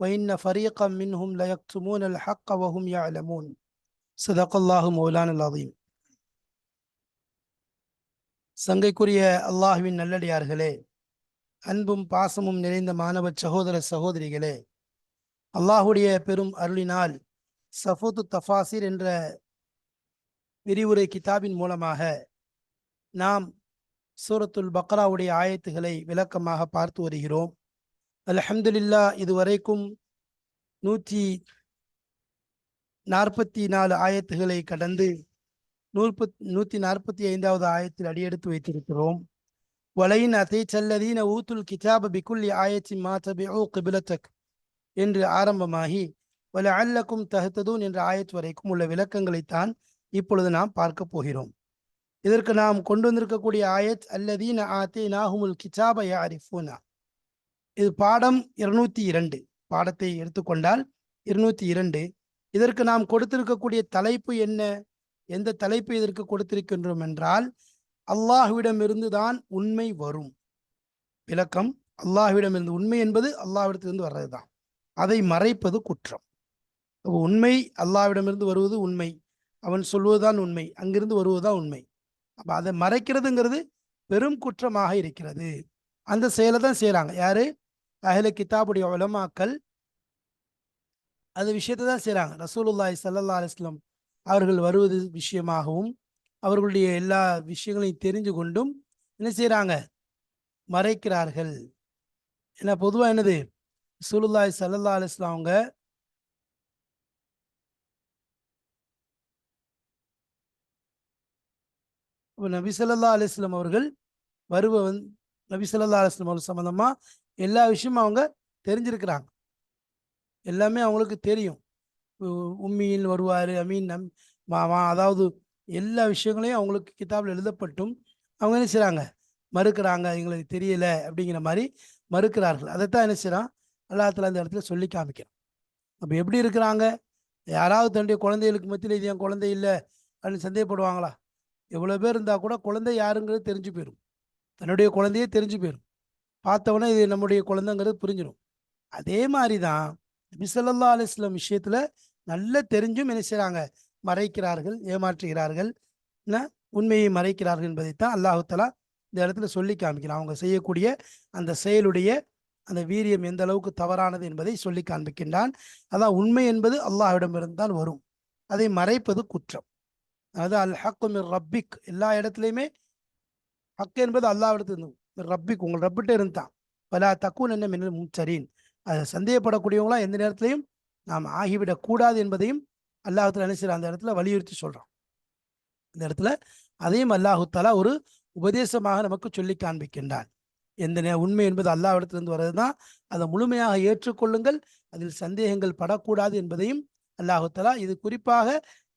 وإن فريقا منهم ليكتمون الحق وهم يعلمون صدق الله مولانا العظيم சங்கைக்குரிய அல்லாஹ்வின் நல்லடியார்களே அன்பும் பாசமும் நிறைந்த மாணவ சகோதர சகோதரிகளே அல்லாஹுடைய பெரும் அருளினால் சஃபூத்து தஃபாசிர் என்ற விரிவுரை கிதாபின் மூலமாக நாம் சூரத்துல் பக்ராவுடைய ஆயத்துகளை விளக்கமாக பார்த்து வருகிறோம் அல்ஹம்துலில்லா இதுவரைக்கும் நூற்றி நாற்பத்தி நாலு ஆயத்துகளை கடந்து நூற்பத் நூற்றி நாற்பத்தி ஐந்தாவது ஆயத்தில் அடியெடுத்து வைத்திருக்கிறோம். வலையின் அசை செல்லதீன ஊத்துல் கிதாப பிகுல்லி ஆயத்தி ஓ கிபிலத்தக் என்று ஆரம்பமாகி வல அல்லக்கும் தகுத்ததூன் என்ற ஆயத்து வரைக்கும் உள்ள விளக்கங்களைத்தான் இப்பொழுது நாம் பார்க்க போகிறோம். இதற்கு நாம் கொண்டு வந்திருக்கக்கூடிய ஆயத் அல்லதீன ஆத்தே நாகுமுல் கிதாப யாரிஃபூனா? இது பாடம் இருநூத்தி இரண்டு. பாடத்தை எடுத்துக்கொண்டால் இருநூத்தி இரண்டு. இதற்கு நாம் கொடுத்திருக்கக்கூடிய தலைப்பு என்ன? எந்த தலைப்பு இதற்கு கொடுத்திருக்கின்றோம் என்றால் அல்லாஹ்விடமிருந்து தான் உண்மை வரும். விளக்கம் அல்லாஹ்விடமிருந்து உண்மை என்பது அல்லாஹ்விடத்திலிருந்து வர்றதுதான். அதை மறைப்பது குற்றம். அப்போ உண்மை அல்லாஹ்விடமிருந்து வருவது உண்மை. அவன் சொல்வதுதான் உண்மை. அங்கிருந்து வருவதுதான் உண்மை. அப்போ அதை மறைக்கிறதுங்கிறது பெரும் குற்றமாக இருக்கிறது. அந்த செயலை தான் செய்கிறாங்க யாரு? அஹ்ல கிதாபுடைய உலமாக்கள் அந்த விஷயத்தை தான் செய்கிறாங்க ரசூலுல்லாய் சல்லா அலைஹி அவர்கள் வருவது விஷயமாகவும் அவர்களுடைய எல்லா விஷயங்களையும் தெரிஞ்சு கொண்டும் என்ன செய்கிறாங்க மறைக்கிறார்கள். ஏன்னா பொதுவாக என்னது? ரசூலுல்லாய் சல்லா அலிஸ்லாம் அவங்க நபி சொல்லா அலைஹி அவர்கள் வருவ நபி சொல்லா அலைஹி அவர்கள் சம்மந்தமாக எல்லா விஷயமும் அவங்க தெரிஞ்சிருக்கிறாங்க. எல்லாமே அவங்களுக்கு தெரியும். உ- உம்மியில் வருவார் அமீன் நம் மாமா அதாவது எல்லா விஷயங்களையும் அவங்களுக்கு கிதாபில் எழுதப்பட்டும். அவங்க என்ன செய்கிறாங்க மறுக்கிறாங்க எங்களுக்கு தெரியல அப்படிங்கிற மாதிரி மறுக்கிறார்கள். அதைத்தான் என்ன செய்கிறான் அல்லாத்துல அந்த இடத்துல சொல்லி காமிக்கிறான். அப்போ எப்படி இருக்கிறாங்க? யாராவது தன்னுடைய குழந்தைகளுக்கு மத்தியில் இது என் குழந்தை இல்லை அப்படின்னு சந்தேகப்படுவாங்களா? எவ்வளோ பேர் இருந்தால் கூட குழந்தை யாருங்கிறது தெரிஞ்சு போயிடும் தன்னுடைய குழந்தையே தெரிஞ்சு போயிடும் பார்த்தவொடனே இது நம்முடைய குழந்தைங்கிறது புரிஞ்சிடும் அதே மாதிரி தான் நபிசல்லா அலிஸ்லாம் விஷயத்தில் நல்ல தெரிஞ்சும் என்ன செய்கிறாங்க மறைக்கிறார்கள் ஏமாற்றுகிறார்கள். என்ன உண்மையை மறைக்கிறார்கள் என்பதைத்தான் அல்லாஹுத்தலா இந்த இடத்துல சொல்லி காமிக்கிறான். அவங்க செய்யக்கூடிய அந்த செயலுடைய அந்த வீரியம் எந்த அளவுக்கு தவறானது என்பதை சொல்லி காண்பிக்கின்றான். அதான் உண்மை என்பது அல்லாஹ்விடமிருந்து தான் வரும். அதை மறைப்பது குற்றம். அதாவது அல் ஹக்கு ரப்பிக் எல்லா இடத்துலையுமே ஹக் என்பது அல்லாஹ்விடத்திலிருந்து ரப்பிக்கு ரப்பிக் உங்கள் ரப்பிட்டே இருந்தான். பலா தக்கூன் என்ன மின்னல் முச்சரின் அதை சந்தேகப்படக்கூடியவங்களாம் எந்த நேரத்திலையும் நாம் ஆகிவிடக்கூடாது என்பதையும் அல்லாஹுத்தாலா என்ன அந்த இடத்துல வலியுறுத்தி சொல்கிறான் இந்த இடத்துல அதையும் அல்லாஹுத்தாலா ஒரு உபதேசமாக நமக்கு சொல்லி காண்பிக்கின்றான். எந்த நே உண்மை என்பது அல்லாஹ்விடத்திலிருந்து வர்றது தான் அதை முழுமையாக ஏற்றுக்கொள்ளுங்கள். அதில் சந்தேகங்கள் படக்கூடாது என்பதையும் அல்லாஹுத்தலா இது குறிப்பாக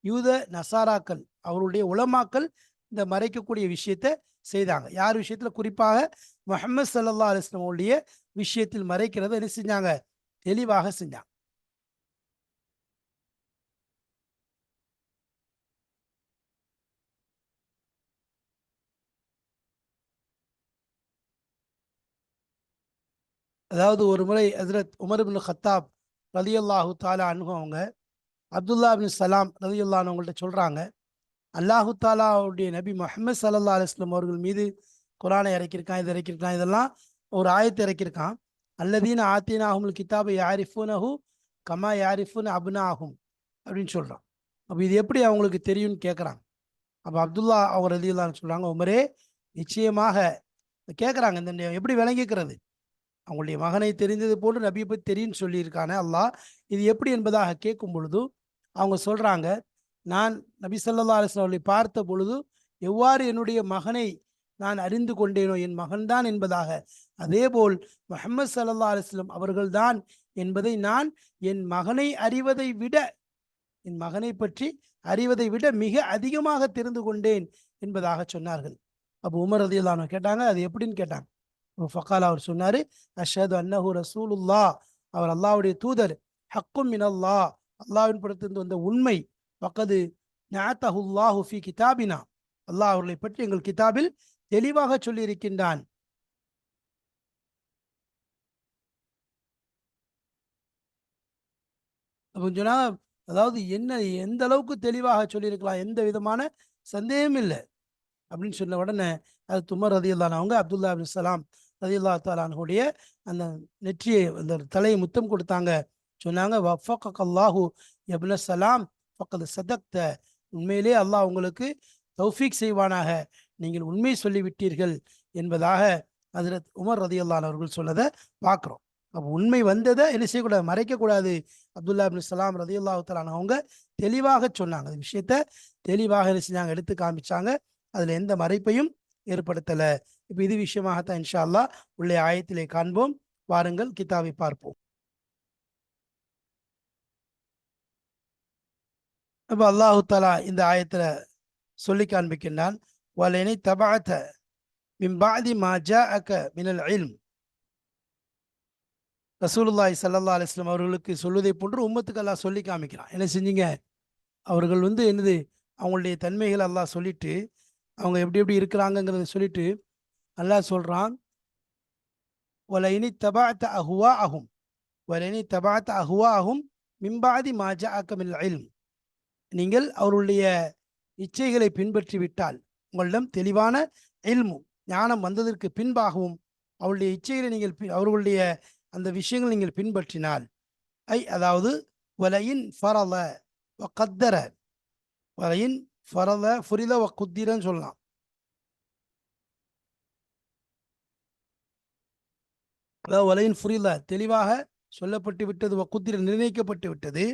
யூத நசாராக்கள் அவருடைய உளமாக்கல் இந்த மறைக்கக்கூடிய விஷயத்தை செய்தாங்க. யார் விஷயத்துல? குறிப்பாக முஹம்மது சல்லா அலைஹி வஸல்லம் விஷயத்தில் மறைக்கிறத என்ன செஞ்சாங்க? தெளிவாக செஞ்சாங்க. அதாவது ஒரு முறை ஹசரத் உமர் பின் ஹத்தாப் ரலியல்லாஹு தாலா அன்ஹு அவங்க அப்துல்லா பின் சலாம் ரலியல்லாஹு அவங்கள்ட்ட சொல்றாங்க. அல்லாஹு தாலாவுடைய நபி முஹம்மது சல்லா அலுவலம் அவர்கள் மீது குரானை இறக்கியிருக்கான் இது இறக்கியிருக்கான் இதெல்லாம் ஒரு ஆயத்தை இறக்கியிருக்கான். அல்லதீன ஆத்தீனாஹுல் கிதாபை யாரிஃபூனஹு கமா யாரிஃபூன் அப்னாஹும் அப்படின்னு சொல்கிறான் அப்போ இது எப்படி அவங்களுக்கு தெரியும்னு கேட்குறாங்க அப்போ அப்துல்லா அவங்க ரதியுல்லான்னு சொல்கிறாங்க உமரே நிச்சயமாக கேட்குறாங்க இந்த எப்படி விளங்கிக்கிறது? அவங்களுடைய மகனை தெரிந்தது போன்று நபியை பற்றி தெரியும்னு சொல்லியிருக்கானே அல்லாஹ். இது எப்படி என்பதாக கேட்கும் பொழுது அவங்க சொல்கிறாங்க நான் நபி ஸல்லல்லாஹு அலைஹி அவர்களை பார்த்த பொழுது எவ்வாறு என்னுடைய மகனை நான் அறிந்து கொண்டேனோ என் மகன்தான் என்பதாக. அதேபோல் முகமது சல்லா அலைஹி அவர்கள்தான் என்பதை நான் என் மகனை அறிவதை விட என் மகனை பற்றி அறிவதை விட மிக அதிகமாக தெரிந்து கொண்டேன் என்பதாக சொன்னார்கள். அப்போ உமர் ரதியல்லானு கேட்டாங்க அது எப்படின்னு கேட்டாங்க. ஃபக்கால் அவர் சொன்னார் அஷது அன்னஹு ரசூலுல்லா அவர் அல்லாஹ்வுடைய தூதர். ஹக்கும் மினல்லா அல்லாவின் அல்லாஹ்வின் புறத்திலிருந்து வந்த உண்மை. பக்கது ஞாத்தஹுல்லாஹு ஃபி கிதாபினா அல்லாஹ் அவர்களை பற்றி எங்கள் கிதாபில் தெளிவாக சொல்லியிருக்கின்றான். அப்படின்னு சொன்னா அதாவது என்ன எந்த அளவுக்கு தெளிவாக சொல்லியிருக்கலாம் எந்த விதமான சந்தேகமும் இல்லை. அப்படின்னு சொன்ன உடனே அது துமர் ரதியுல்லான் அவங்க அப்துல்லா அப்துல் சலாம் ரதியுல்லா தாலானுடைய அந்த நெற்றியை அந்த தலையை முத்தம் கொடுத்தாங்க. சொன்னாங்க வஃபக் அல்லாஹூ எப்ன சலாம் பக்கத்து சதக்த. உண்மையிலே அல்லாஹ் உங்களுக்கு தௌஃபீக் செய்வானாக. நீங்கள் உண்மை சொல்லிவிட்டீர்கள் என்பதாக அதில் உமர் ரதியுல்லான் அவர்கள் சொன்னதை பார்க்குறோம். அப்போ உண்மை வந்ததை என்ன செய்யக்கூடாது? மறைக்கக்கூடாது. அப்துல்லா அபின் சலாம் ரதி அல்லாஹாலான அவங்க தெளிவாக சொன்னாங்க. அந்த விஷயத்த தெளிவாக என்ன செஞ்சாங்க? எடுத்து காமிச்சாங்க. அதில் எந்த மறைப்பையும் ஏற்படுத்தலை. இப்போ இது விஷயமாகத்தான் இன்ஷா அல்லாஹ் உள்ளே ஆயத்திலே காண்போம். வாருங்கள் கிதாபை பார்ப்போம். அப்போ அல்லாஹு தாலா இந்த ஆயத்தில் சொல்லி காண்பிக்கின்றான் வலைனை தபாத்த மிம்பாதி மாஜா அக்க மினல் இல்ம். ரசூலுல்லாஹி ஸல்லல்லாஹு அவர்களுக்கு சொல்வதை போன்று உம்மத்துக்கு அல்லாஹ் சொல்லி காமிக்கிறான். என்ன செஞ்சீங்க? அவர்கள் வந்து என்னது? அவங்களுடைய தன்மைகளை அல்லாஹ் சொல்லிட்டு அவங்க எப்படி எப்படி இருக்கிறாங்கங்கிறத சொல்லிட்டு அல்லாஹ் சொல்றான் ஒலைனி தபாத்த அஹுவா அஹும் ஒலைனி தபாத்த அஹுவா அஹும் மிம்பாதி மாஜா அக்கமில் இல்ம். நீங்கள் அவருடைய இச்சைகளை பின்பற்றி விட்டால் உங்களிடம் தெளிவான இல்மு ஞானம் வந்ததற்கு பின்பாகவும் அவருடைய இச்சைகளை நீங்கள் அவர்களுடைய அந்த விஷயங்களை நீங்கள் பின்பற்றினால் ஐ அதாவது வலையின் ஃபரல வ கத்தர வலையின் ஃபரல ஃபுரில வ குத்திரன்னு சொல்லலாம். அதாவது வலையின் ஃபுரில தெளிவாக சொல்லப்பட்டு விட்டது வ குத்திர நிர்ணயிக்கப்பட்டு விட்டது.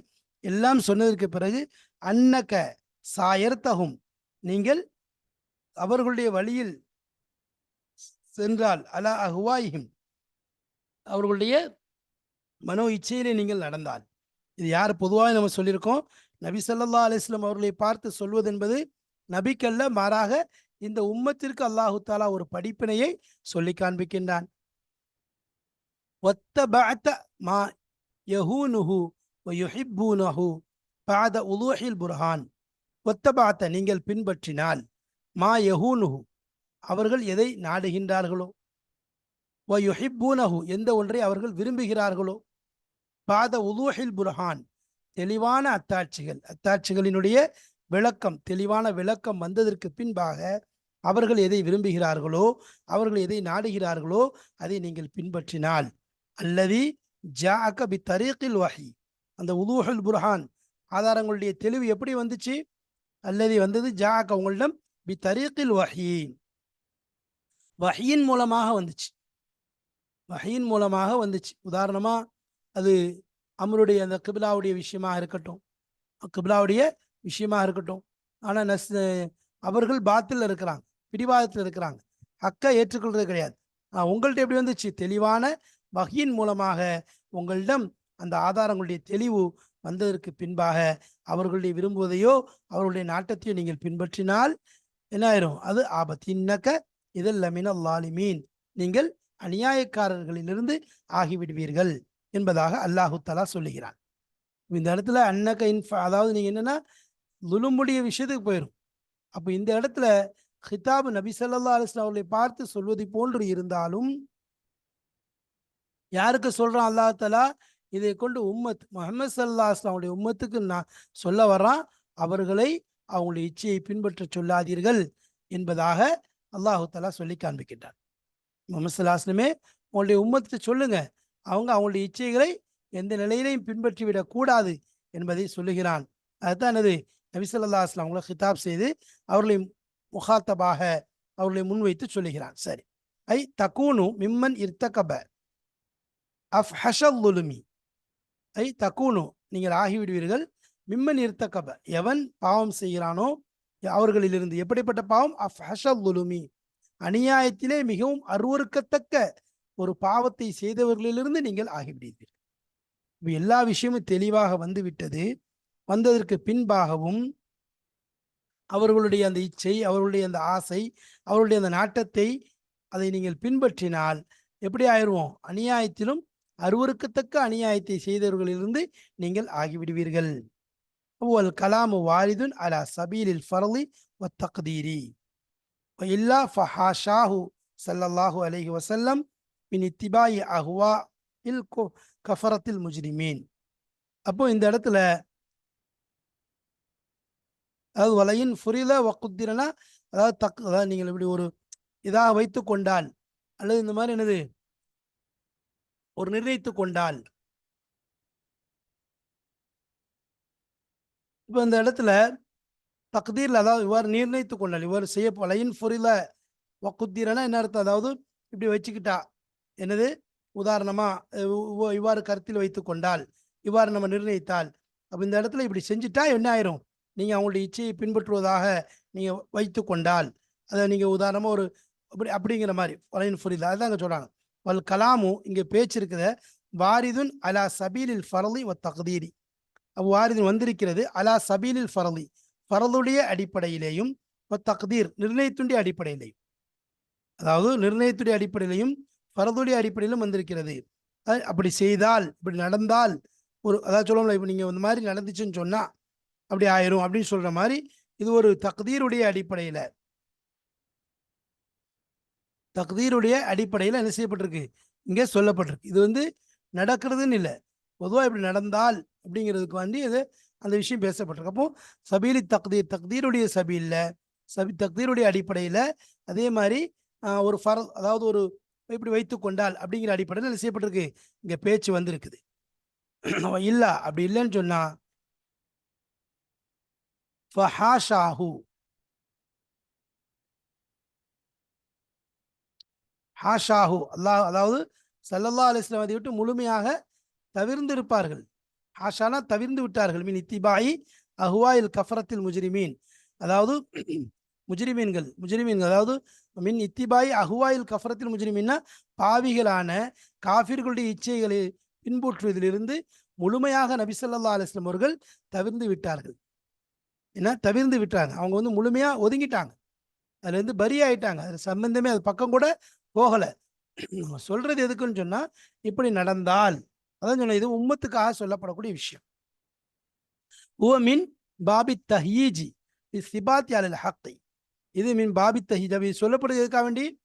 எல்லாம் சொன்னதற்கு பிறகு அன்னக்க சாயர்த்தகும். நீங்கள் அவர்களுடைய வழியில் சென்றால் அலா அஹ்வாயிஹிம். அவர்களுடைய மனோ இச்சையிலே நீங்கள் நடந்தால். இது யார் பொதுவாக நம்ம சொல்லியிருக்கோம். நபி சல்லா அலிஸ்லாம் அவர்களை பார்த்து சொல்வது என்பது நபிக்கல்ல மாறாக இந்த உம்மத்திற்கு அல்லாஹு தாலா ஒரு படிப்பினையை சொல்லி காண்பிக்கின்றான். ஒத்த ஒத்தபஅத்த மா யஹூனுஹு. வயுஹிப்பூனஹு பாத உலூஹில் புர்ஹான் ஒத்தபாத்த நீங்கள் பின்பற்றினால் மா யஹூனுஹு அவர்கள் எதை நாடுகின்றார்களோ வயுஹிப்பூனஹு எந்த ஒன்றை அவர்கள் விரும்புகிறார்களோ பாத உலூஹில் புர்ஹான் தெளிவான அத்தாட்சிகள் அத்தாட்சிகளினுடைய விளக்கம் தெளிவான விளக்கம் வந்ததற்கு பின்பாக அவர்கள் எதை விரும்புகிறார்களோ அவர்கள் எதை நாடுகிறார்களோ அதை நீங்கள் பின்பற்றினால். அல்லது ஜா பி தரீக்கில் வகி அந்த உலூஹுல் புர்ஹான் ஆதாரங்களுடைய தெளிவு எப்படி வந்துச்சு? அல்லது வந்தது ஜாக் உங்களிடம் பி தரீக்கில் வஹி. வஹியின் மூலமாக வந்துச்சு. வஹியின் மூலமாக வந்துச்சு. உதாரணமாக அது அமருடைய அந்த கிபிலாவுடைய விஷயமாக இருக்கட்டும். கிபிலாவுடைய விஷயமாக இருக்கட்டும். ஆனால் நஸ் அவர்கள் பாத்தில் இருக்கிறாங்க. பிடிவாதத்தில் இருக்கிறாங்க. அக்கா ஏற்றுக்கொள்வது கிடையாது. உங்கள்கிட்ட எப்படி வந்துச்சு? தெளிவான வகையின் மூலமாக உங்களிடம் அந்த ஆதாரங்களுடைய தெளிவு வந்ததற்கு பின்பாக அவர்களுடைய விரும்புவதையோ அவர்களுடைய நாட்டத்தையோ நீங்கள் பின்பற்றினால் என்ன ஆயிரும் அது ஆபத்து இன்னக்க இதில் லமின லாலிமீன். நீங்கள் அநியாயக்காரர்களிலிருந்து ஆகிவிடுவீர்கள் என்பதாக அல்லாஹு தலா சொல்லுகிறான். இந்த இடத்துல அன்னக இன்ஃப அதாவது நீங்க என்னன்னா லுலும்புடைய விஷயத்துக்கு போயிடும் அப்போ இந்த இடத்துல ஹிதாபு நபி ஸல்லல்லாஹு அலிஸ்லாம் அவர்களை பார்த்து சொல்வது போன்று இருந்தாலும் யாருக்கு சொல்றான் அல்லாஹ் தலா இதை கொண்டு உம்மத் முகமது ஸல்லல்லாஹு அலைஹி உம்மத்துக்கு நான் சொல்ல வர்றான். அவர்களை அவங்களுடைய இச்சையை பின்பற்ற சொல்லாதீர்கள் என்பதாக அல்லாஹு தலா சொல்லி காண்பிக்கின்றான். முகமது சல்லாஸ்லமே உங்களுடைய உம்மத்தை சொல்லுங்க. அவங்க அவங்களுடைய இச்சைகளை எந்த நிலையிலையும் பின்பற்றிவிடக் கூடாது என்பதை சொல்லுகிறான். அதுதான் அது நபிசல்லா அஸ்லாம் அவங்களை ஹிதாப் செய்து அவர்களை முகாத்தபாக அவர்களை முன்வைத்து சொல்லுகிறான். சரி. ஐ தக்கூனு மிம்மன் இர்த்தகப அஃப் ஹஷல்லுலுமி ஐ தக்கூனு நீங்கள் ஆகிவிடுவீர்கள். மிம்மன் இருத்தக்கப எவன் பாவம் செய்கிறானோ அவர்களிலிருந்து. எப்படிப்பட்ட பாவம்? அஃப் ஹஷல்லுலுமி அநியாயத்திலே மிகவும் அருவறுக்கத்தக்க ஒரு பாவத்தை செய்தவர்களிலிருந்து நீங்கள் ஆகிவிடுவீர்கள் எல்லா விஷயமும் தெளிவாக வந்து விட்டது வந்ததற்கு பின்பாகவும் அவர்களுடைய அந்த இச்சை அவர்களுடைய அந்த ஆசை அவர்களுடைய அந்த நாட்டத்தை அதை நீங்கள் பின்பற்றினால் எப்படி ஆயிடுவோம்? அநியாயத்திலும் அருவருக்கத்தக்க அநியாயத்தை செய்தவர்களிலிருந்து நீங்கள் ஆகிவிடுவீர்கள். வல் கலாமு வாரிதுன் அலா சபீலில் ஃபரலி வ தக்தீரி. இல்லா ஃபஹாஷாஹு சல்லல்லாஹு அலஹி வசல்லம் மின் இத்திபாயி அஹ்வா இல் கஃபரத்தில் முஜ்ரிமீன். அப்போ இந்த இடத்துல அதாவது வலையின் ஃபுரில வக்குத்திரனா அதாவது தக் அதாவது நீங்கள் இப்படி ஒரு இதாக வைத்து கொண்டால் அல்லது இந்த மாதிரி என்னது? ஒரு நிர்ணயித்து கொண்டால். இப்போ இந்த இடத்துல தக்தீர்ல அதாவது இவ்வாறு நிர்ணயித்து கொண்டால் இவ்வாறு செய்ய வலையின் ஃபுரில வக்குத்திரனா என்ன அர்த்தம்? அதாவது இப்படி வச்சுக்கிட்டா என்னது? உதாரணமா இவ்வாறு கருத்தில் வைத்து கொண்டால் இவ்வாறு நம்ம நிர்ணயித்தால் அப்போ இந்த இடத்துல இப்படி செஞ்சுட்டா என்ன ஆயிரும்? நீங்க அவங்களுடைய இச்சையை பின்பற்றுவதாக நீங்க வைத்து கொண்டால் அதை நீங்க உதாரணமா ஒரு அப்படி அப்படிங்கிற மாதிரி வலையின் ஃபுரில அதுதான் அங்க சொல்றாங்க. வல் கலாமு இங்கே பேச்சு இருக்குத வாரிதுன் அலா சபீலில் ஃபரலி வ தகுதீரி. வாரிதுன் வந்திருக்கிறது அலா சபீலில் ஃபரலி. ஃபரலுடைய அடிப்படையிலேயும் வ தக்தீர். நிர்ணயத்துடைய அடிப்படையிலேயும். அதாவது நிர்ணயத்துடைய அடிப்படையிலையும் ஃபரதுடைய அடிப்படையிலும் வந்திருக்கிறது. அது அப்படி செய்தால் இப்படி நடந்தால் ஒரு அதாவது சொல்லணும்ல இப்போ நீங்கள் இந்த மாதிரி நடந்துச்சுன்னு சொன்னால் அப்படி ஆயிரும் அப்படின்னு சொல்கிற மாதிரி இது ஒரு தக்தீருடைய அடிப்படையில். தக்தீருடைய அடிப்படையில் என்ன செய்யப்பட்டிருக்கு? இங்கே சொல்லப்பட்டிருக்கு. இது வந்து நடக்கிறதுன்னு இல்லை. பொதுவாக இப்படி நடந்தால் அப்படிங்கிறதுக்கு வந்து இது அந்த விஷயம் பேசப்பட்டிருக்கு. அப்போ சபீலி தக்தீர் தக்தீருடைய சபீலில் சபி தக்தீருடைய அடிப்படையில் அதே மாதிரி ஒரு ஃபர அதாவது ஒரு இப்படி வைத்து கொண்டால் அப்படிங்கிற அடிப்படையில் என்ன செய்யப்பட்டிருக்கு? இங்கே பேச்சு வந்திருக்குது. இல்லை அப்படி இல்லைன்னு சொன்னா ஃபஹாஷாஹு ஹாஷாஹு அல்லாஹ் அதாவது சல்லல்லா அலிஸ்லாம் அதை விட்டு முழுமையாக தவிர்ந்து இருப்பார்கள் ஹாஷானா தவிர்ந்து விட்டார்கள். மீன் இத்திபாயி அஹ்வாயில் கஃபரத்தில் முஜிரிமீன். அதாவது முஜிரிமீன்கள் முஜிரிமீன்கள் அதாவது மின் இத்திபாய் அஹுவாயில் கஃபரத்தில் முஜிரிமீன்னா பாவிகளான காஃபிர்களுடைய இச்சைகளை பின்பற்றுவதிலிருந்து முழுமையாக நபிசல்லா ஸல்லல்லாஹு அவர்கள் தவிர்ந்து விட்டார்கள். என்ன? தவிர்ந்து விட்டாங்க. அவங்க வந்து முழுமையாக ஒதுங்கிட்டாங்க. அதுலேருந்து பரி ஆயிட்டாங்க அது சம்பந்தமே அது பக்கம் கூட போகல. சொல்றது எதுக்குன்னு சொன்னா இப்படி நடந்தால். அதான் சொன்ன இது உம்மத்துக்காக சொல்லப்படக்கூடிய விஷயம். உவ மின் பாபி தஹீஜி சிபாத்தி அலில் ஹக்கை. இது மின் பாபி தஹீஜ். அப்படி சொல்லப்படுறது எதுக்காக வேண்டி?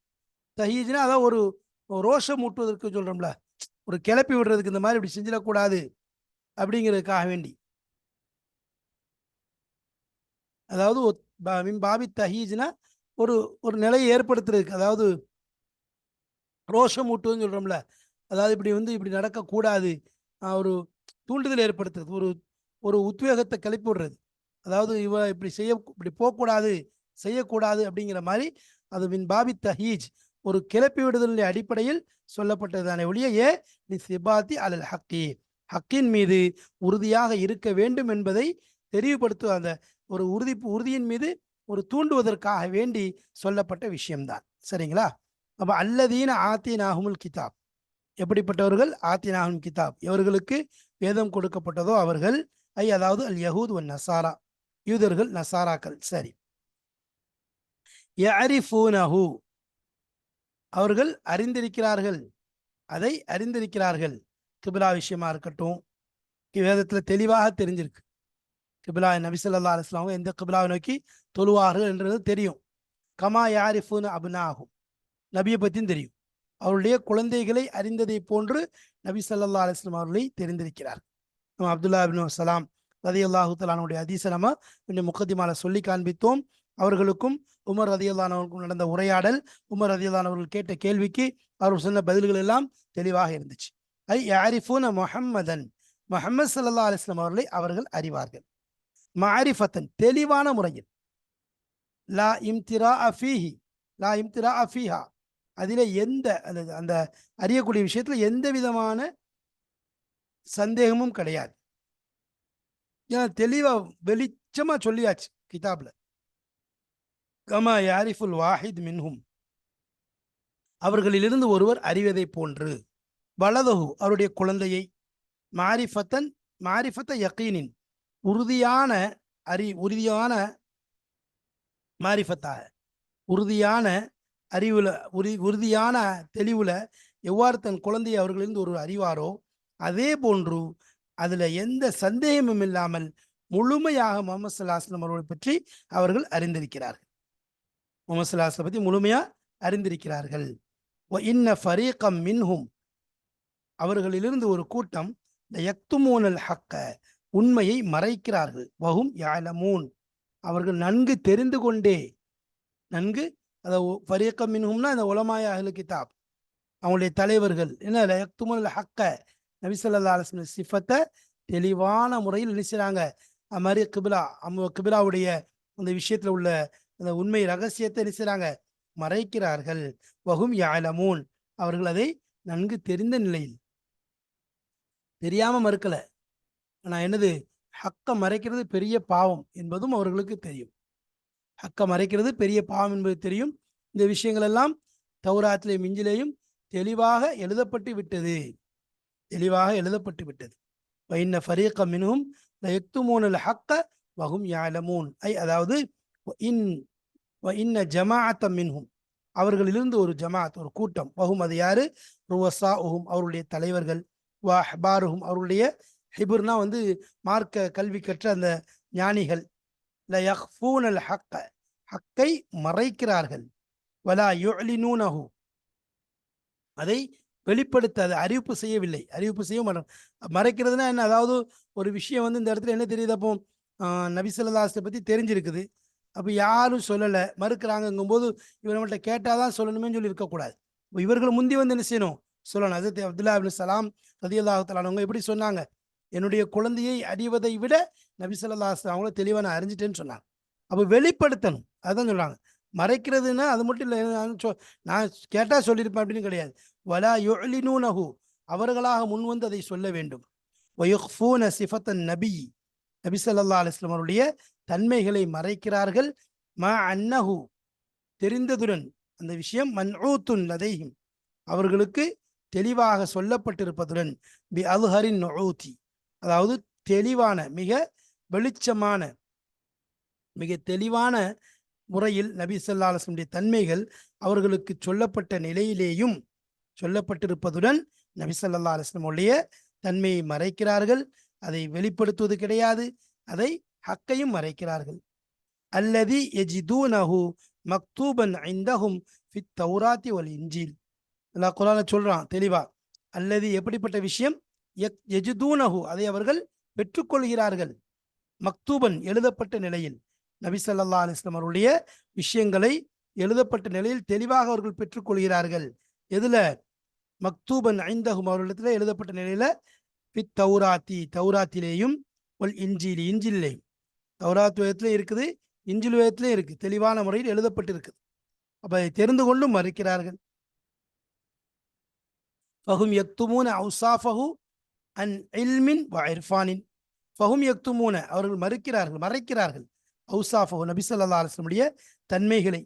தஹீஜ்னா அதான் ஒரு ரோஷம் ஊட்டுவதற்கு சொல்றோம்ல. ஒரு கிளப்பி விடுறதுக்கு இந்த மாதிரி இப்படி செஞ்சிடக்கூடாது அப்படிங்கிறதுக்காக வேண்டி. அதாவது பா- மின் பாபி தஹீஜ்னா ஒரு ஒரு நிலையை ஏற்படுத்துறதுக்கு அதாவது ரோஷம் ஊட்டுவதுன்னு சொல்கிறோம்ல அதாவது இப்படி வந்து இப்படி நடக்கக்கூடாது. ஒரு தூண்டுதல் ஏற்படுத்துறது. ஒரு ஒரு உத்வேகத்தை கிளப்பி விடுறது அதாவது இவ இப்படி செய்ய இப்படி போகக்கூடாது செய்யக்கூடாது அப்படிங்கிற மாதிரி அது மின் பாபி தஹீஜ் ஒரு கிளப்பி விடுதலின் அடிப்படையில் சொல்லப்பட்டதான ஒழிய ஏ நீ சிபாத்தி அலல் ஹக்கி. ஹக்கின் மீது உறுதியாக இருக்க வேண்டும் என்பதை தெரிவுபடுத்தும் அந்த ஒரு உறுதி உறுதியின் மீது ஒரு தூண்டுவதற்காக வேண்டி சொல்லப்பட்ட விஷயம்தான். சரிங்களா? அப்போ அல்லதீன ஆத்தினாகுமுல் கிதாப். எப்படிப்பட்டவர்கள்? ஆத்தினாகும் கிதாப். இவர்களுக்கு வேதம் கொடுக்கப்பட்டதோ அவர்கள் ஐ அதாவது அல் யஹூத் ஒன் நசாரா. யூதர்கள் நசாராக்கள். சரி. யஅரிஃபூனஹு. அவர்கள் அறிந்திருக்கிறார்கள். அதை அறிந்திருக்கிறார்கள். கிபிலா விஷயமா இருக்கட்டும். வேதத்துல தெளிவாக தெரிஞ்சிருக்கு. கிபிலா நபிசல்லா அலுவலாம் எந்த கிபிலாவை நோக்கி தொழுவார்கள் என்றது தெரியும். கமா யாரிஃபூன் அபுனாகும் நபியை பற்றியும் தெரியும். அவருடைய குழந்தைகளை அறிந்ததை போன்று நபி சல்லா அலிஸ்லாம் அவர்களை தெரிந்திருக்கிறார். நம்ம அப்துல்லா அபின் சலாம் ரதி அல்லாஹு தலானுடைய அதிச நம்ம இன்னும் முக்கத்திமால சொல்லி காண்பித்தோம். அவர்களுக்கும் உமர் ரதியல்லானவர்களுக்கும் நடந்த உரையாடல் உமர் ரதியல்லானவர்கள் கேட்ட கேள்விக்கு அவர் சொன்ன பதில்கள் எல்லாம் தெளிவாக இருந்துச்சு. ஐ யாரிஃபூன முஹம்மதன் முஹம்மது சல்லா அலிஸ்லாம் அவர்களை அவர்கள் அறிவார்கள். மாரிஃபத்தன் தெளிவான முறையில் லா இம்திரா அஃபீஹி லா இம்திரா அஃபீஹா அதில் எந்த அல்லது அந்த அறியக்கூடிய விஷயத்துல எந்த விதமான சந்தேகமும் கிடையாது. ஏன்னா தெளிவா வெளிச்சமா சொல்லியாச்சு கிதாப்ல. கமா யாரிஃபுல் வாஹித் மின்ஹும். அவர்களிலிருந்து ஒருவர் அறிவதை போன்று. வலதகு அவருடைய குழந்தையை மாரிஃபத்தன் மாரிஃபத்த யக்கீனின் உறுதியான அறி உறுதியான மாரிஃபத்தாக உறுதியான அறிவுல உறு உறுதியான தெளிவுல எவ்வாறு தன் குழந்தையை அவர்களிருந்து ஒரு அறிவாரோ அதே போன்று அதுல எந்த சந்தேகமும் இல்லாமல் முழுமையாக முகமது சல்லாஹ்லம் அவர்களை பற்றி அவர்கள் அறிந்திருக்கிறார்கள். முகமது சல்லாஹ்லம் பற்றி முழுமையா அறிந்திருக்கிறார்கள். வ இன்ன ஃபரீகம் மின்ஹும். அவர்களிலிருந்து ஒரு கூட்டம் யக்துமூனல் ஹக்க உண்மையை மறைக்கிறார்கள். வஹும் யாலமூன் அவர்கள் நன்கு தெரிந்து கொண்டே நன்கு அதை ஃபரீக்கம் மின்ஹும்னா அந்த உலமாய அஹ்லு கிதாப். அவங்களுடைய தலைவர்கள். என்ன? யக்துமூனல் ஹக்க. நபிசல்லா ஸல்லல்லாஹு சிஃபத்தை தெளிவான முறையில் நினைச்சுறாங்க. அது மாதிரி கிபிலா அம் கிபிலாவுடைய அந்த விஷயத்துல உள்ள அந்த உண்மை ரகசியத்தை நினைச்சுறாங்க. மறைக்கிறார்கள். வகும் யாலமூன் அவர்கள் அதை நன்கு தெரிந்த நிலையில். தெரியாம மறுக்கல. ஆனா என்னது? ஹக்க மறைக்கிறது பெரிய பாவம் என்பதும் அவர்களுக்கு தெரியும். ஹக்க மறைக்கிறது பெரிய பாவம் என்பது தெரியும். இந்த விஷயங்கள் எல்லாம் தௌராத்திலேயும் மிஞ்சிலேயும் தெளிவாக எழுதப்பட்டு விட்டது. தெளிவாக எழுதப்பட்டு விட்டது. வைன்ன ஃபரீக மினும் லயக்துமூனல் ஹக்க வகும் யாலமூன் ஐ அதாவது இன் இன்ன ஜமாஅத்த மின்ஹும். அவர்களிலிருந்து ஒரு ஜமாஅத் ஒரு கூட்டம். வகும் அது யாரு? ருவசா உஹும் அவருடைய தலைவர்கள். வா ஹபாருஹும் அவருடைய ஹிபுர்னா வந்து மார்க்க கல்வி கற்ற அந்த ஞானிகள். லயஃபூனல் ஹக்க ஹக்கை மறைக்கிறார்கள். வலா யுலினூனஹு அதை வெளிப்படுத்த அதை அறிவிப்பு செய்யவில்லை. அறிவிப்பு செய்ய மாட்டோம் மறைக்கிறதுனா என்ன? அதாவது ஒரு விஷயம் வந்து இந்த இடத்துல என்ன தெரியுது அப்போ நபிசல்லாஸை பற்றி தெரிஞ்சிருக்குது. அப்போ யாரும் சொல்லலை. மறுக்கிறாங்கங்கும்போது இவர் நம்மள்ட்ட கேட்டால் தான் சொல்லணுமே சொல்லி இருக்கக்கூடாது இப்போ இவர்கள் முந்தி வந்து என்ன செய்யணும்? சொல்லணும். அது அப்துல்லா அபின் சலாம் ரதி அல்லாஹலானவங்க எப்படி சொன்னாங்க? என்னுடைய குழந்தையை அறிவதை விட நபிசல்லாஸ் அவங்கள தெளிவாக நான் அறிஞ்சிட்டேன்னு சொன்னாங்க. அப்போ வெளிப்படுத்தணும். அதுதான் சொல்கிறாங்க மறைக்கிறதுன்னா அது மட்டும் இல்லை. நான் சொ நான் கேட்டால் சொல்லியிருப்பேன் அப்படின்னு கிடையாது. வலா யுலினூனஹு. அவர்களாக முன்வந்து அதை சொல்ல வேண்டும். வயுஃபூன சிஃபத்தன் நபி. நபி ஸல்லல்லாஹு அவருடைய தன்மைகளை மறைக்கிறார்கள். மா அன்னஹு. தெரிந்ததுடன் அந்த விஷயம் மன்ஊத்துன் லதைஹிம். அவர்களுக்கு தெளிவாக சொல்லப்பட்டிருப்பதுடன் பி அல்ஹரின் நுஊதி அதாவது தெளிவான மிக வெளிச்சமான மிக தெளிவான முறையில் நபி ஸல்லல்லாஹு தன்மைகள் அவர்களுக்கு சொல்லப்பட்ட நிலையிலேயும் சொல்லப்பட்டிருப்பதுடன் நபி ஸல்லல்லாஹு அலுவலமுடைய உடைய தன்மையை மறைக்கிறார்கள். அதை வெளிப்படுத்துவது கிடையாது. அதை ஹக்கையும் மறைக்கிறார்கள். அல்லதி எஜிதூனஹு மக்தூபன் ஐந்தஹும் ஃபித் தௌராத்தி வல் இஞ்சில் அல்லா குரான சொல்றான் தெளிவா. அல்லது எப்படிப்பட்ட விஷயம்? எஜிதூனஹு அதை அவர்கள் பெற்றுக்கொள்கிறார்கள். மக்தூபன் எழுதப்பட்ட நிலையில் நபி ஸல்லல்லாஹு அவருடைய விஷயங்களை எழுதப்பட்ட நிலையில் தெளிவாக அவர்கள் பெற்றுக்கொள்கிறார்கள். எதுல? மக்தூபன் ஐந்தஹும் அவர்களிடத்தில் எழுதப்பட்ட நிலையில பித் தௌராத்தி தௌராத்திலேயும் ஒல் இஞ்சிலி இஞ்சிலேயும் தௌராத் வேதத்திலே இருக்குது இஞ்சில் வேதத்திலே இருக்கு தெளிவான முறையில் எழுதப்பட்டு இருக்குது தெரிந்து கொண்டும் மறுக்கிறார்கள். ஃபஹும் யக்துமூன அவுசாஃபஹு அன் இல்மின் வ இர்ஃபானின். ஃபஹும் யக்துமூன அவர்கள் மறுக்கிறார்கள் மறைக்கிறார்கள். ஹவுசாஃபோ நபி ஸல்லல்லாஹு தன்மைகளை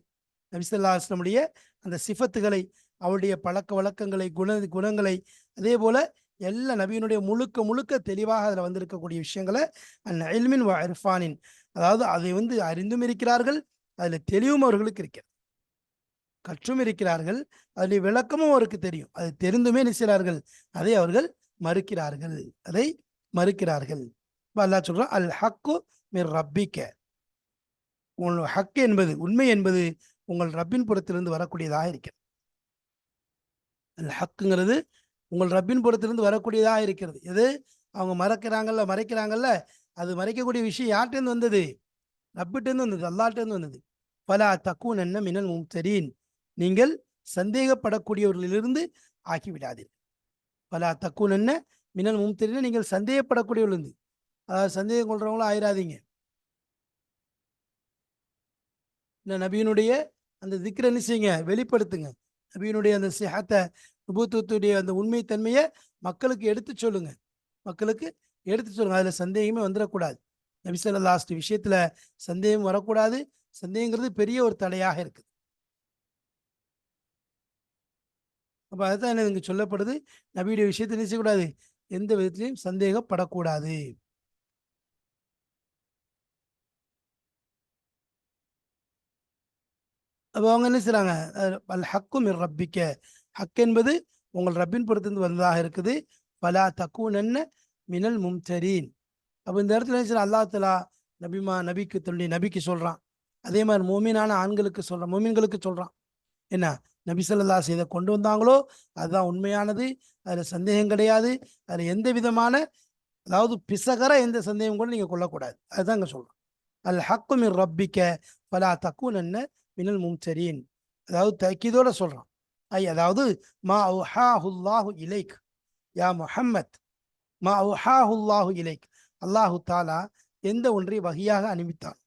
நபி ஸல்லல்லாஹு அந்த சிஃபத்துகளை அவருடைய பழக்க வழக்கங்களை குண குணங்களை அதே போல எல்லா நபியினுடைய முழுக்க முழுக்க தெளிவாக அதில் வந்திருக்கக்கூடிய விஷயங்களை அந் இல்மின் வ இர்ஃபானின். அதாவது அதை வந்து அறிந்தும் இருக்கிறார்கள் அதில் தெளிவும் அவர்களுக்கு இருக்கிறது. கற்றும் இருக்கிறார்கள் அதில் விளக்கமும் அவருக்கு தெரியும். அது தெரிந்துமே நிற்கிறார்கள் அதை அவர்கள் மறுக்கிறார்கள். அதை மறுக்கிறார்கள். இப்ப அல்லா சொல்றான் அல் ஹக்கு மிர் ரப்பிக்க. உங்கள் ஹக்கு என்பது உண்மை என்பது உங்கள் ரப்பின் புறத்திலிருந்து வரக்கூடியதாக இருக்கிறது. அல் ஹக்குங்கிறது உங்கள் ரப்பின் புறத்திலிருந்து வரக்கூடியதாக இருக்கிறது. எது? அவங்க மறக்கிறாங்கல்ல மறைக்கிறாங்கல்ல அது மறைக்கக்கூடிய விஷயம் யார்கிட்டேருந்து வந்தது? ரப்பிட்டேருந்து வந்தது அல்லாட்டேருந்து வந்தது. பல தக்கூன் என்ன மினல் மும்தரீன். நீங்கள் சந்தேகப்படக்கூடியவர்களிலிருந்து ஆக்கிவிடாதீர்கள் பலா தக்கூன் என்ன? மின்னல் மும்திரின நீங்கள் சந்தேகப்படக்கூடிய சந்தேகப்படக்கூடியவர்களிருந்து அதாவது சந்தேகம் கொள்றவங்களும் ஆயிராதீங்க. இந்த நபியினுடைய அந்த திக்ர என்ன செய்யுங்க? வெளிப்படுத்துங்க. நபியினுடைய அந்த சிஹத்தை நுபுத்துவத்துடைய அந்த உண்மை தன்மையை மக்களுக்கு எடுத்து சொல்லுங்க. மக்களுக்கு எடுத்து சொல்லுங்க. அதில் சந்தேகமே வந்துடக்கூடாது நபிசல்ல லாஸ்ட் விஷயத்தில் சந்தேகம் வரக்கூடாது. சந்தேகங்கிறது பெரிய ஒரு தடையாக இருக்குது. அப்போ அதுதான் என்ன சொல்லப்படுது? நபியுடைய விஷயத்தை என்ன செய்யக்கூடாது? எந்த விதத்திலையும் சந்தேகப்படக்கூடாது. அப்போ அவங்க என்ன செய்றாங்க? அல் ஹக்கு ரப்பிக்க. ஹக் என்பது உங்கள் ரப்பின் புறத்திலிருந்து வந்ததாக இருக்குது. பலா தக்கூனன்ன மினல் மும்தரீன். அப்போ இந்த இடத்துல என்ன அல்லா அல்லாஹ் தலா நபிமா நபிக்கு தன்னுடைய நபிக்கு சொல்கிறான் அதே மாதிரி மோமீனான ஆண்களுக்கு சொல்றான். மோமீன்களுக்கு சொல்கிறான் என்ன? நபிசல்லா ஸல்லல்லாஹு கொண்டு வந்தாங்களோ அதுதான் உண்மையானது. அதில் சந்தேகம் கிடையாது. அதில் எந்த விதமான அதாவது பிசகர எந்த சந்தேகம் கூட நீங்கள் கொள்ளக்கூடாது. அதுதான் இங்கே சொல்றோம். அல் ஹக்கு ரப்பிக்க பலா தக்கூனன்ன மினல் மும்சரீன் அதாவது தக்கீதோட சொல்கிறான் ஐ அதாவது மா ஹுல்லாஹு இலைக். யா முஹம்மத் மா ஹுல்லாஹு இலைக். அல்லாஹு தாலா எந்த ஒன்றை வகையாக அணிவித்தான்?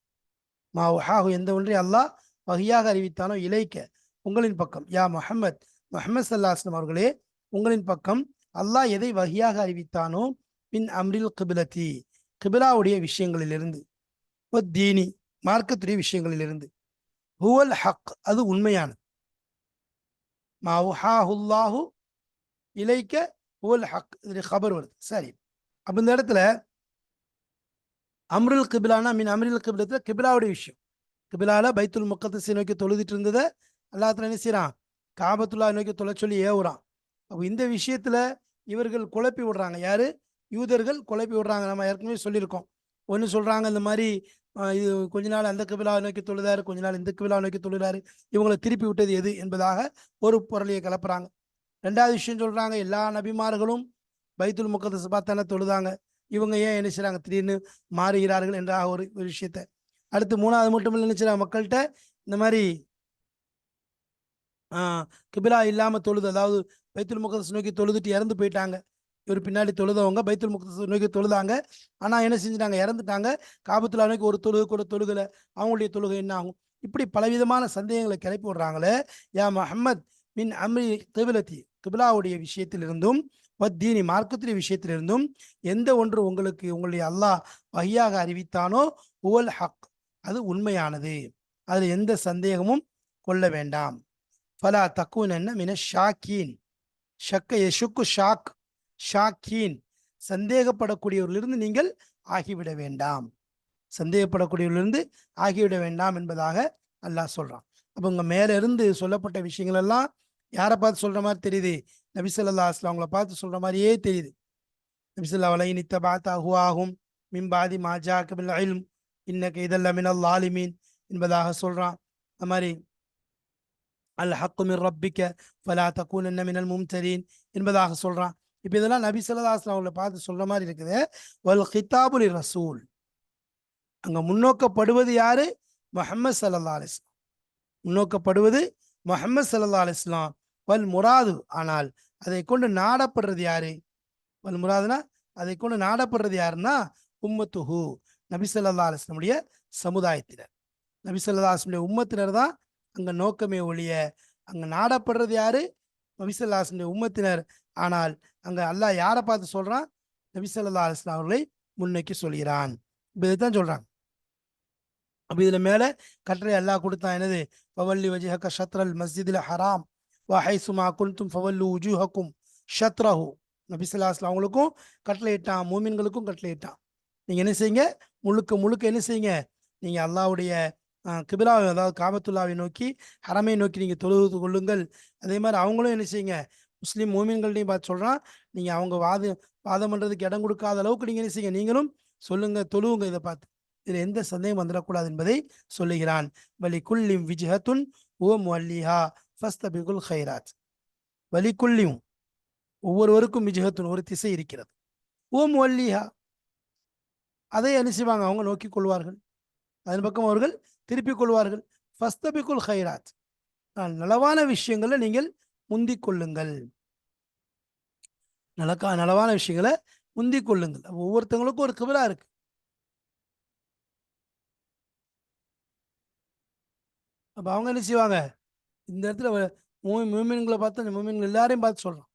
மா ஹாஹு எந்த ஒன்றை அல்லாஹ் வகையாக அறிவித்தானோ இலைக்க. உங்களின் பக்கம். யா முஹம்மத் முஹம்மது சல்லாஸ்லம் அவர்களே உங்களின் பக்கம் அல்லாஹ் எதை வகையாக அறிவித்தானோ பின் அம்ரில் கிபிலத்தி கிபிலாவுடைய விஷயங்களிலிருந்து தீனி மார்க்கத்துடைய விஷயங்களிலிருந்து. ஹுவல் ஹக் அது உண்மையானது. மா இலைக்க ஹுவல் ஹக் இது ஹபர் வருது. சரி. அப்போ இந்த இடத்துல அம்ருல் கிபிலானா மீன் அம்ரில் கிபிலத்தில் கிபிலாவுடைய விஷயம். கிபிலால பைத்துல் முக்கத்து நோக்கி தொழுதிட்டு இருந்ததை அல்லாத்துல என்ன செய்கிறான் காபத்துல்லா நோக்கி தொலை சொல்லி ஏவுறான். அப்போ இந்த விஷயத்துல இவர்கள் குழப்பி விடுறாங்க. யாரு? யூதர்கள் குழப்பி விடுறாங்க. நம்ம ஏற்கனவே சொல்லியிருக்கோம். ஒன்று சொல்றாங்க இந்த மாதிரி இது கொஞ்ச நாள் அந்த கபிலாவை நோக்கி தொழுதாரு கொஞ்ச நாள் இந்த கபிலாவை நோக்கி தொழுதாரு. இவங்களை திருப்பி விட்டது எது என்பதாக ஒரு பொருளையை கலப்புறாங்க. ரெண்டாவது விஷயம் சொல்றாங்க எல்லா நபிமார்களும் பைத்துல் முகத்தை பார்த்தானே தொழுதாங்க. இவங்க ஏன் என்ன செய்கிறாங்க திடீர்னு மாறுகிறார்கள் என்றாக ஒரு ஒரு விஷயத்த. அடுத்து மூணாவது மட்டும் இல்லை என்ன மக்கள்கிட்ட? இந்த மாதிரி கிபிலா இல்லாமல் தொழுது அதாவது பைத்துல் முகதஸ் நோக்கி தொழுதுட்டு இறந்து போயிட்டாங்க. இவர் பின்னாடி தொழுதவங்க பைத்துல் முகதஸ் நோக்கி தொழுதாங்க. ஆனால் என்ன செஞ்சுட்டாங்க? இறந்துட்டாங்க. காபத்துலா நோக்கி ஒரு தொழுகை கூட தொழுகலை. அவங்களுடைய தொழுகை என்ன ஆகும்? இப்படி பலவிதமான சந்தேகங்களை கிளப்பி விடுறாங்களே. யா முஹம்மத் மின் அம்ரி கிபிலத்தி கிபிலாவுடைய விஷயத்திலிருந்தும் வத்தீனி மார்க்கத்துடைய விஷயத்திலிருந்தும் எந்த ஒன்று உங்களுக்கு உங்களுடைய அல்லாஹ் வகையாக அறிவித்தானோ உவல் ஹக் அது உண்மையானது. அதில் எந்த சந்தேகமும் கொள்ள வேண்டாம். ஃபலா தக்கூன் என்ன மின ஷாக்கீன் ஷக்க யஷுக்கு ஷாக் ஷாக்கீன் சந்தேகப்படக்கூடியவர்களிருந்து நீங்கள் ஆகிவிட வேண்டாம். சந்தேகப்படக்கூடியவர்களிருந்து ஆகிவிட வேண்டாம் என்பதாக அல்லாஹ் சொல்கிறான் அப்போ உங்கள் மேலே இருந்து சொல்லப்பட்ட விஷயங்கள் எல்லாம் யாரை பார்த்து சொல்கிற மாதிரி தெரியுது? நபிசல்லா அஸ்லாம் அவங்கள பார்த்து சொல்கிற மாதிரியே தெரியுது. நபிசல்லா வலை நித்த பாத்தா ஹுவாகும் மிம்பாதி மாஜா கபில் இல்ம். இன்னக்கு இதெல்லாம் மினல் ஆலிமீன் என்பதாக சொல்கிறான் அந்த மாதிரி அல் ஹக்கு மின் ரப்பிக்க ஃபலா என்ன மினல் மும்தரீன் என்பதாக சொல்றான் இப்போ இதெல்லாம் நபி ஸல்லல்லாஹு அவங்கள அவங்களை பார்த்து சொல்ற மாதிரி இருக்குது வல் ஹிதாபுலி ரசூல் அங்க முன்னோக்கப்படுவது யாரு? முஹம்மது சல்லா அலிஸ்லாம் முன்னோக்கப்படுவது முஹம்மது சல்லா அலிஸ்லாம் வல் முராது. ஆனால் அதை கொண்டு நாடப்படுறது யாரு? வல் முராதுனா அதை கொண்டு நாடப்படுறது யாருன்னா? உம்மத்துஹு. நபி ஸல்லல்லாஹு அலைஹி சமுதாயத்தினர். நபி ஸல்லல்லாஹு உம்மத்தினர் தான் அங்கே நோக்கமே ஒழிய அங்கே நாடப்படுறது யாரு? நபிசல்லாசனுடைய உம்மத்தினர். ஆனால் அங்கே அல்லாஹ் யாரை பார்த்து சொல்கிறான் நபிசல்லா அலிஸ்லாம் அவர்களை முன்னோக்கி சொல்கிறான். இப்போ இதுதான் சொல்கிறாங்க அப்போ இதில் மேலே கட்டளை அல்லாஹ் கொடுத்தான். என்னது? பவல்லி வஜிஹக்க ஷத்ரல் மஸ்ஜிதில் ஹராம். வஹைசுமா குன்தும் ஃபவல்லு உஜூஹக்கும் ஷத்ரஹு. நபிசல்லா அஸ்லாம் அவங்களுக்கும் கட்டளை இட்டான். மூமின்களுக்கும் கட்டளை இட்டான். நீங்கள் என்ன செய்யுங்க? முழுக்க முழுக்க என்ன செய்யுங்க? நீங்கள் அல்லாஹ்வுடைய கிபிலாவை அதாவது காபத்துல்லாவை நோக்கி ஹரமை நோக்கி நீங்கள் தொழுது கொள்ளுங்கள். அதே மாதிரி அவங்களும் என்ன செய்யுங்க? முஸ்லீம் மோமின்கள்டையும் பார்த்து சொல்கிறான் நீங்கள் அவங்க வாத வாதம் பண்ணுறதுக்கு இடம் கொடுக்காத அளவுக்கு நீங்கள் என்ன செய்யுங்க? நீங்களும் சொல்லுங்கள் தொழுவுங்க இதை பார்த்து. இதில் எந்த சந்தேகம் வந்துடக்கூடாது என்பதை சொல்லுகிறான். வலி குல்லிம் விஜஹத்துன் ஓ ஃபஸ்ட் ஃபஸ்தபிகுல் ஹைராஜ் வலி குல்லியும் ஒவ்வொருவருக்கும் விஜஹத்துன் ஒரு திசை இருக்கிறது. ஓம் அல்லிஹா அதை என்ன செய்வாங்க? அவங்க நோக்கி கொள்வார்கள். அதன் பக்கம் அவர்கள் திருப்பிக் கொள்வார்கள் ஃபஸ்தபிக்குல் ஹைராத் நலவான விஷயங்களை நீங்கள் முந்திக் கொள்ளுங்கள் நலக்கா நலவான விஷயங்களை முந்திக் கொள்ளுங்கள் ஒவ்வொருத்தவங்களுக்கும் ஒரு கிபிலா இருக்கு. அப்போ அவங்க என்ன செய்வாங்க? இந்த இடத்துல மூமின்களை பார்த்து மூமின்கள் எல்லாரையும் பார்த்து சொல்கிறோம்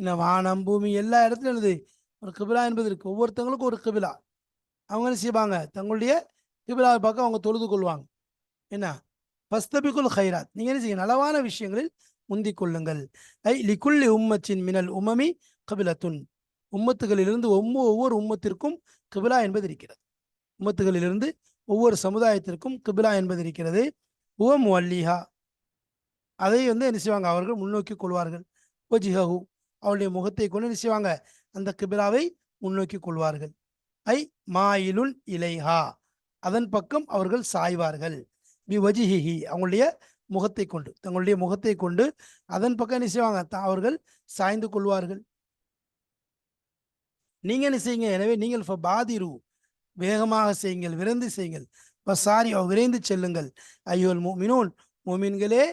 என்ன வானம் பூமி எல்லா இடத்துலையும் என்னது ஒரு கிபிலா என்பது இருக்குது ஒவ்வொருத்தவங்களுக்கும் ஒரு கிபிலா. அவங்க என்ன செய்வாங்க? தங்களுடைய கிபிலாவை பார்க்க அவங்க தொழுது கொள்வாங்க. என்ன? பஸ்தபிகுல் ஹைராத் நீங்கள் என்ன செய்யுங்க? நலவான விஷயங்களில் முந்திக் கொள்ளுங்கள் ஐ லிகுல்லி உம்மத்தின் மினல் உமமி கபிலத்துன். உம்மத்துகளிலிருந்து ஒவ்வொரு ஒவ்வொரு உம்மத்திற்கும் கிபிலா என்பது இருக்கிறது உம்மத்துகளிலிருந்து ஒவ்வொரு சமுதாயத்திற்கும் கிபிலா என்பது இருக்கிறது உவம் வல்லிஹா. அதை வந்து என்ன செய்வாங்க? அவர்கள் முன்னோக்கி கொள்வார்கள். ஒஜிஹஹு அவளுடைய முகத்தை கொண்டு என்ன செய்வாங்க? அந்த கிபிலாவை முன்னோக்கி கொள்வார்கள். ஐ மாயிலுன் இலைஹா. அதன் பக்கம் அவர்கள் சாய்வார்கள். பி வஜிஹிஹி அவங்களுடைய முகத்தை கொண்டு தங்களுடைய முகத்தை கொண்டு அதன் பக்கம் என்ன செய்வாங்க? அவர்கள் சாய்ந்து கொள்வார்கள். நீங்க என்ன செய்யுங்க? எனவே நீங்கள் பாதிரு வேகமாக செய்யுங்கள் விரைந்து செய்யுங்கள். சாரி விரைந்து செல்லுங்கள். ஐயோல் மோமினோன் மோமின்களே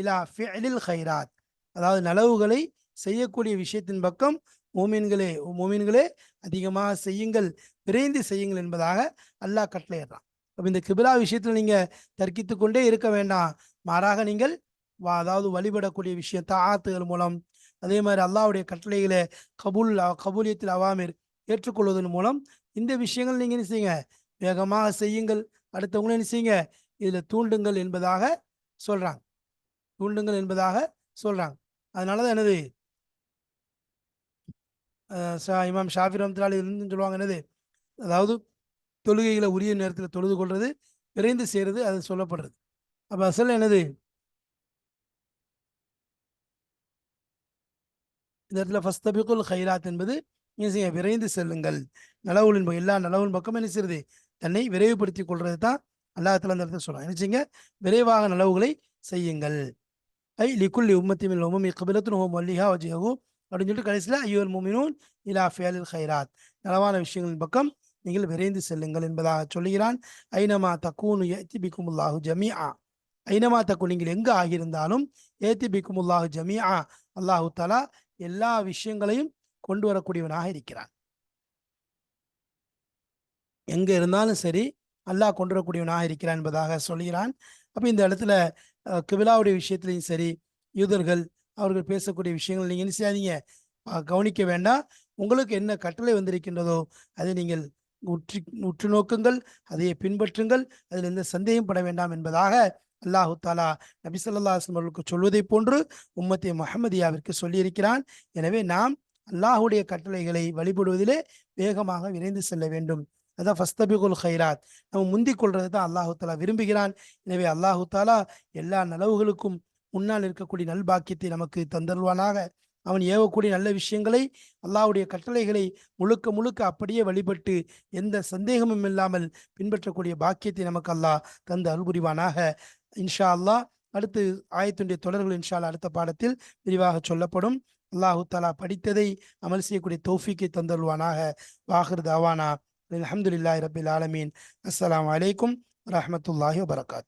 இலா ஃபிஅலில் ஹைராத் அதாவது நலவுகளை செய்யக்கூடிய விஷயத்தின் பக்கம் மோமீன்களே மோமீன்களே அதிகமாக செய்யுங்கள். விரைந்து செய்யுங்கள் என்பதாக அல்லாஹ் கட்டளையிடுறான். அப்போ இந்த கிபிலா விஷயத்தில் நீங்கள் தர்க்கித்து கொண்டே இருக்க வேண்டாம். மாறாக நீங்கள் வா- அதாவது வழிபடக்கூடிய விஷயத்தை ஆத்துகள் மூலம் அதே மாதிரி அல்லாவுடைய கட்டளைகளை கபூல் கபூலியத்தில் அவாமீர் ஏற்றுக்கொள்வதன் மூலம் இந்த விஷயங்கள் நீங்கள் என்ன செய்யுங்க? வேகமாக செய்யுங்கள். அடுத்தவங்களும் என்ன செய்யுங்க? இதில் தூண்டுங்கள் என்பதாக சொல்கிறாங்க தூண்டுங்கள் என்பதாக சொல்கிறாங்க அதனால தான் என்னது இமாம் ஷாஃபி ரஹ்மத்துல்லாஹி இருந்து சொல்லுவாங்க என்னது? அதாவது தொழுகைகளை உரிய நேரத்தில் தொழுது கொள்வது விரைந்து செய்கிறது அது சொல்லப்படுறது. அப்போ அசல் என்னது? இந்த இடத்துல ஃபஸ்தபிகுல் ஹைராத் என்பது என்ன செய்ய? விரைந்து செல்லுங்கள். நலவுகளின் எல்லா நலவுகளின் பக்கம் என்ன செய்யுது தன்னை விரைவுபடுத்தி கொள்வது தான் அல்லாஹத்துல அந்த இடத்துல சொல்லலாம் என்ன செய்யுங்க? விரைவாக நலவுகளை செய்யுங்கள். ஐ லிக்குல்லி உம்மத்தி மில் உம்மி கபிலத்துன் ஹோம் வல்லிஹா வஜிஹூ அப்படின்னு சொல்லிட்டு கடைசியில் ஐயோல் முமினூன் இலா ஃபியலில் ஹைராத் நலவான விஷயங்களின் பக்கம் நீங்கள் விரைந்து செல்லுங்கள் என்பதாக சொல்லுகிறான். ஐனமா தக்கூனு ஏத்தி ஜமியா ஐனமா தக்கு நீங்கள் எங்கு ஆகியிருந்தாலும் ஏத்தி ஜமியா அல்லாஹு தலா எல்லா விஷயங்களையும் கொண்டு வரக்கூடியவனாக இருக்கிறான். எங்க இருந்தாலும் சரி அல்லாஹ் கொண்டு வரக்கூடியவனாக இருக்கிறான் என்பதாக சொல்கிறான் அப்ப இந்த இடத்துல கிபிலாவுடைய விஷயத்திலையும் சரி யூதர்கள் அவர்கள் பேசக்கூடிய விஷயங்கள் நீங்க என்ன செய்யாதீங்க. கவனிக்க வேண்டாம். உங்களுக்கு என்ன கட்டளை வந்திருக்கின்றதோ அதை நீங்கள் உற்றி உற்று நோக்குங்கள் அதையே பின்பற்றுங்கள் அதில் எந்த சந்தேகம் பட வேண்டாம் என்பதாக அல்லாஹு தாலா நபி சொல்லா அவர்களுக்கு சொல்வதை போன்று உம்மத்தே மஹமதியாவிற்கு சொல்லியிருக்கிறான். எனவே நாம் அல்லாஹுடைய கட்டளைகளை வழிபடுவதிலே வேகமாக விரைந்து செல்ல வேண்டும். அதான் ஃபஸ்தபிகுல் ஹைராத் நம்ம முந்திக் கொள்றது தான் அல்லாஹு தாலா விரும்புகிறான். எனவே அல்லாஹு தாலா எல்லா நலவுகளுக்கும் முன்னால் இருக்கக்கூடிய நல்பாக்கியத்தை நமக்கு தந்தருவானாக அவன் ஏவக்கூடிய நல்ல விஷயங்களை அல்லாவுடைய கட்டளைகளை முழுக்க முழுக்க அப்படியே வழிபட்டு எந்த சந்தேகமும் இல்லாமல் பின்பற்றக்கூடிய பாக்கியத்தை நமக்கு அல்லாஹ் தந்து அல்புரிவானாக இன்ஷா அல்லாஹ் அடுத்து ஆயத்துடைய தொடர்கள் இன்ஷா அடுத்த பாடத்தில் விரிவாக சொல்லப்படும். அல்லாஹு தாலா படித்ததை அமல் செய்யக்கூடிய தோஃபிக்கை தந்தருவானாக வாகர் தாவானா. அலமதுல்லாஹி ரபில் ஆலமீன். அஸ்லாம் அலைக்கும் ரஹமத்துல்லாஹி வபரகாத்து